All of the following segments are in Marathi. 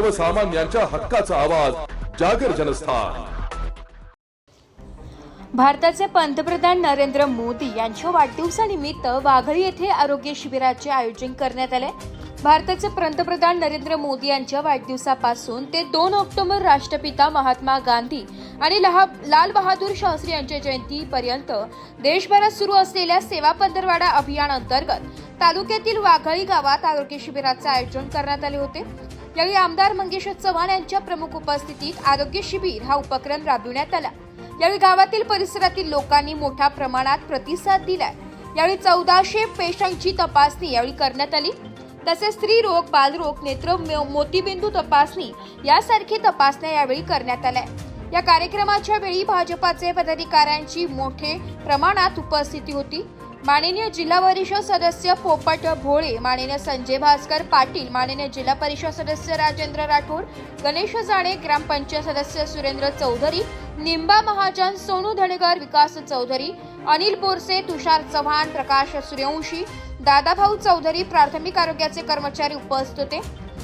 सर्वसामान्यांच्या हक्काचा आवाज जागर जनस्थान. भारताचे पंतप्रधान नरेंद्र मोदी यांच्या वाढदिवसानिमित्त वाघळी येथे आरोग्य शिबिराचे आयोजन करण्यात आले. भारताचे पंतप्रधान नरेंद्र मोदी यांच्या वाढदिवसापासून ते दोन ऑक्टोबर राष्ट्रपिता महात्मा गांधी आणि लाल बहादूर शास्त्री यांच्या जयंतीपर्यंत देशभरात सुरू असलेल्या सेवा पंधरवाडा अभियान अंतर्गत तालुक्यातील वाघळी गावात आरोग्य शिबिराचे आयोजन करण्यात आले होते. यावेळी आमदार मंगेश चव्हाण यांच्या प्रमुख उपस्थितीत आरोग्य शिबिर हा उपक्रम राबविण्यात आला. यावेळी गावातील परिसरातील लोकांनी मोठ्या प्रमाणात प्रतिसाद दिला यावेळी चौदाशे पेशंटची तपासणी यावेळी करण्यात आली. तसेच स्त्रीरोग बालरोग नेत्र मो- मोतीबिंदू तपासणी यासारखी तपासण्या यावेळी करण्यात आल्या. या कार्यक्रमाच्या वेळी भाजपाचे पदाधिकाऱ्यांची मोठे प्रमाणात उपस्थिती होती. माननीय जिल्हा परिषद सदस्य पोपट भोळे माननीय संजय भास्कर पाटील माननीय जिल्हा परिषद सदस्य राजेंद्र राठोड गणेश जाणे ग्रामपंचायत सदस्य सुरेंद्र चौधरी निंबा महाजन सोनू धणेकर विकास चौधरी अनिल बोरसे तुषार चव्हाण प्रकाश सूर्यवंशी दादाभाऊ चौधरी प्राथमिक आरोग्याचे कर्मचारी उपस्थित होते.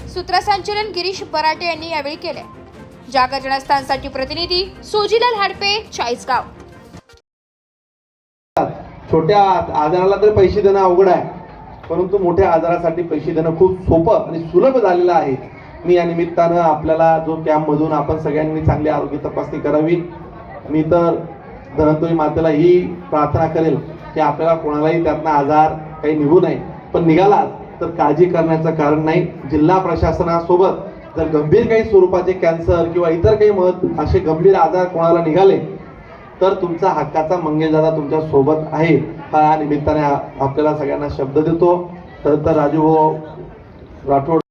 सूत्रसंचलन गिरीश बराटे यांनी यावेळी केले. जागर जनस्थानसाठी प्रतिनिधी सोजीलाल हाडपे चाळीसगाव. छोट्या आजाराला तर पैसे देणं अवघड आहे. परंतु मोठ्या आजारासाठी पैसे देणं खूप सोपं आणि सुलभ झालेलं आहे. मी या निमित्तानं आपल्याला जो कॅम्पमधून आपण सगळ्यांनी चांगली आरोग्य तपासणी करावी. मी तर धनंतोरी मातेला ही प्रार्थना करेल की आपल्याला कोणालाही त्यातनं आजार काही निघू नये. पण निघाला तर काळजी करण्याचं कारण नाही. जिल्हा प्रशासनासोबत जर गंभीर काही स्वरूपाचे कॅन्सर किंवा इतर काही मत असे गंभीर आजार कोणाला निघाले तर तुमचा हक्काचा मंगेशदादा तुमच्यासोबत आहे. हा या निमित्ताने आपल्याला सगळ्यांना शब्द देतो. तर तर राजू भाऊ राठोड.